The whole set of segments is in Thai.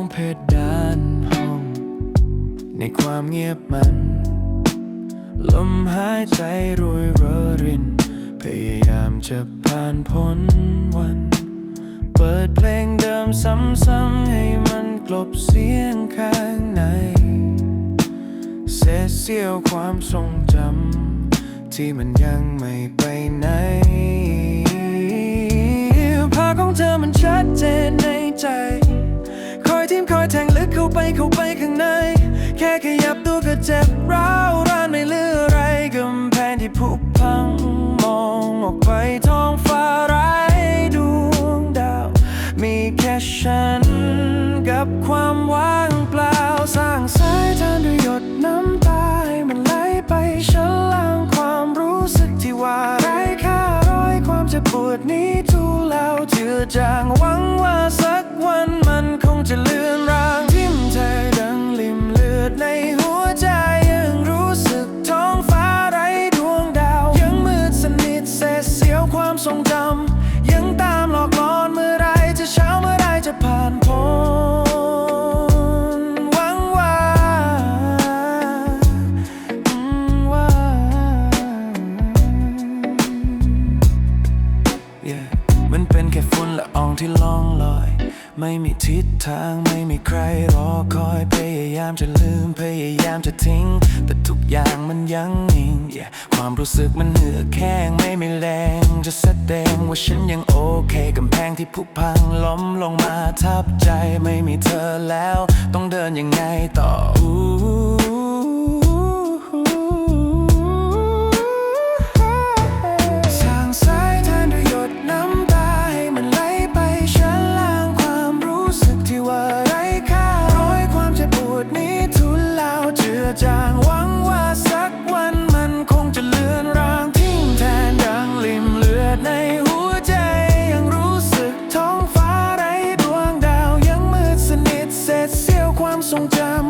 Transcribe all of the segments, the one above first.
องเพดานห้อง ในความเงียบมัน ลมหายใจรวยเรอริน พยายามจะผ่านพ้นวัน เปิดเพลงเดิมซ้ำๆให้มันกลบเสียงข้างในเศษเสี้ยวความทรงจำที่มันยังไม่ไปไหนภาพของเธอมันชัดเจนในใจ คอยแทงลึกเข้าไปเข้าไปข้างใน แค่ขยับตัวก็เจ็บร้าวร้านไม่เหลืออะไรกำแพงที่ผุพัง มองออกไปท้องฟ้าไร้ดวงดาว มีแค่ฉันกับความว่างเปล่าสร้างสายทานด้วยหยดน้ำตาให้มันไหลไปฉันล้างความรู้สึกที่ว่าไร้ค่ารอยความเจ็บปวดนี้ทุเลาเจือจางหวังว่าสัก จะเลือนรางทิ่มแทงดังลิมเลือดในหัวใจยังรู้สึกท้องฟ้าไร้ดวงดาว ยังมืดสนิทเศเสียวความทรงจำยังตามหลอกลอนเมื่อไรจะเช้าเมื่อไรจะผ่านพ้นหวังว่าอืมว่า Yeah มันเป็นแค่ฝุ่นละอองที่ล่องลอย ไม่มีทิศทางไม่มีใครรอคอยพยายามจะลืมพยายามจะทิ้ง แต่ทุกอย่างมันยังนิ่ง yeah ความรู้สึกมันเหือแข้งไม่มีแรงจะแสดงว่าฉันยังโอเคกำแพงที่ผุพังล้มลงมาทับใจไม่มีเธอแล้ว ต้องเดินยังไงต่อ สี้ย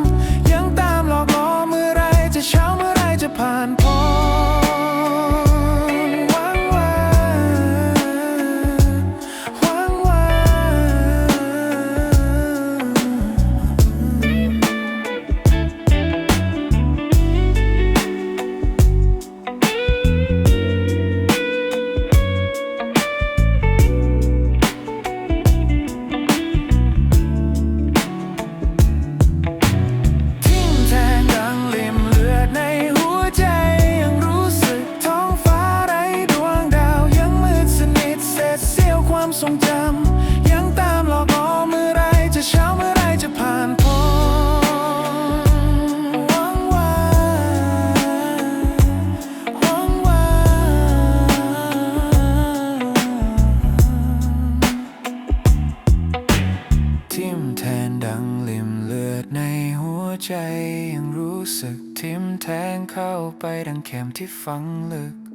ใจยังรู้สึกทิ่มแทงเข้าไปดังเข็มที่ฝังลึก